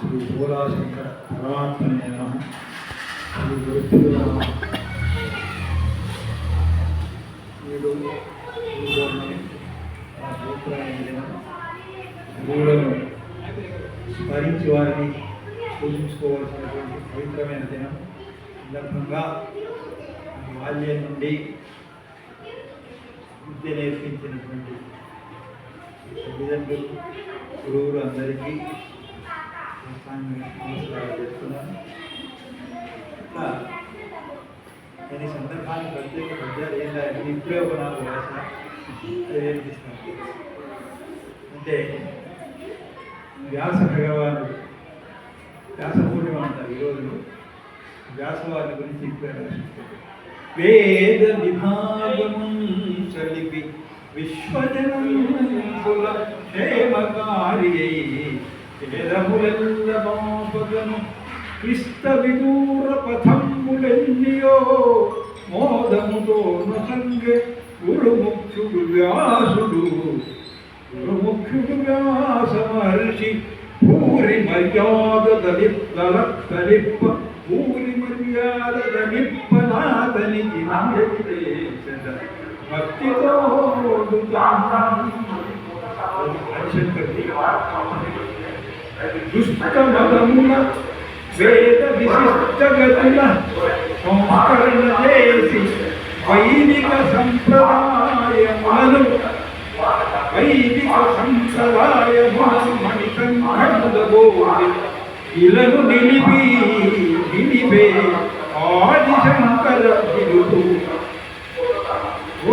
శ్రీ భోలాశంకర పరమాత్మ శ్రీ గురుభ్యో వీడు గురువులను ఆ దినం స్మరించి వారిని పూజించుకోవాల్సినటువంటి పవిత్రమైన దినం. సందర్భంగా బాల్యం నుండి విద్య నేర్పించినటువంటి తల్లిదండ్రులు గురువులు అందరికీ ఇట్లా నేను ఈ సందర్భాన్ని ప్రత్యేక పద్యాలు ఏం రాయాలి ఇప్పుడే ఒక నాలుగు రాసిన అది అంటే వ్యాస భగవానుడు వ్యాస పూర్ణిమ అంటారు ఈరోజు వ్యాసవారి గురించి ఇప్పుడే రాసిస్తారు వేద విభాగము చలిపి విశ్వజనంబుల క్షేమకారియై వేదములెల్ల మాపగను క్లిష్ట విదూర పథంబులెన్నియో మోదముతో నసంగె గురుముఖ్యుడు వ్యాసుడు గురుముఖ్యుడు వ్యాస మహర్షి భూరి మర్యాద దలిప్ దళిప్ప భూరి మర్యాద దలిప్పనాథనికి నమ్యతిరేషద భక్తితో దుష్టమదమున వేద విశిష్ట గతుల సంస్కరణ చేసి వైదిక సంప్రదాయములను వైదిక సంప్రదాయములను మణికంఠముదబోది ఇలను నిలిపి నిలిపే ఆదిశంకర తిరుగు ఓ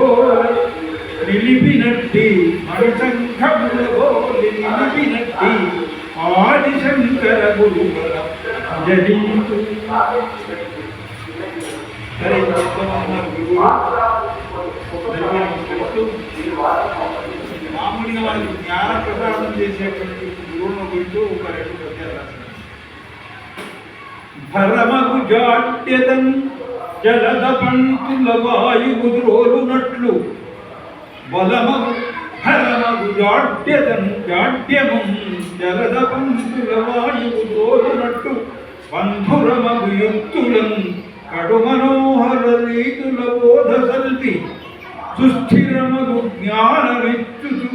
నిలిపినట్టి మణిశంఖములబోలి నిలిపినట్టి ఆదిశంకర గురువర జడించు సరే చెప్తామన్న మామూలుగా వాళ్ళకి జ్ఞాన ప్రసాదం చేసేటువంటి గురువును గురించి ఒక రెండు పద్యాలు రాశారు భరమగు జాట్యతం జలద పంతుల వాయువు ద్రోలునట్లు బలమగు భరమ జాడ్యదం జాడ్యము జలద పంతుల వాయువు ద్రోలునట్లు బంధురమగు యుక్తులం కడు మనోహర రీతుల బోధ సల్పి సుస్థిరమగు జ్ఞానమిచ్చుచు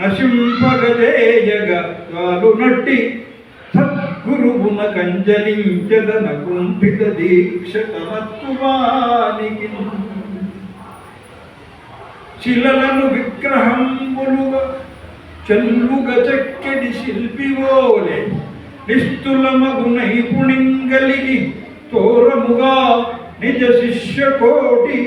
నశింపగజేయగ కాలు నట్టి సద్గురువున కంజలించదన కుంభిత దీక్ష తమత్వానికి శిలలను విగ్రహంబులుగా చల్లుగచక్కడి శిల్పివోలే. నిస్తులమగు నైపుణింగలిగి తోరముగా నిజ శిష్య కోటి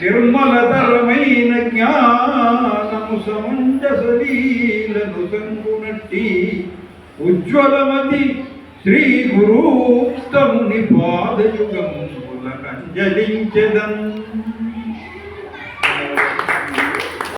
నిర్మలతరమైన జ్ఞానము సమంజసలీలను సంగునట్టి ఉజ్వలమతి శ్రీ గురూక్తముని పాదయుగముల కంజలించదం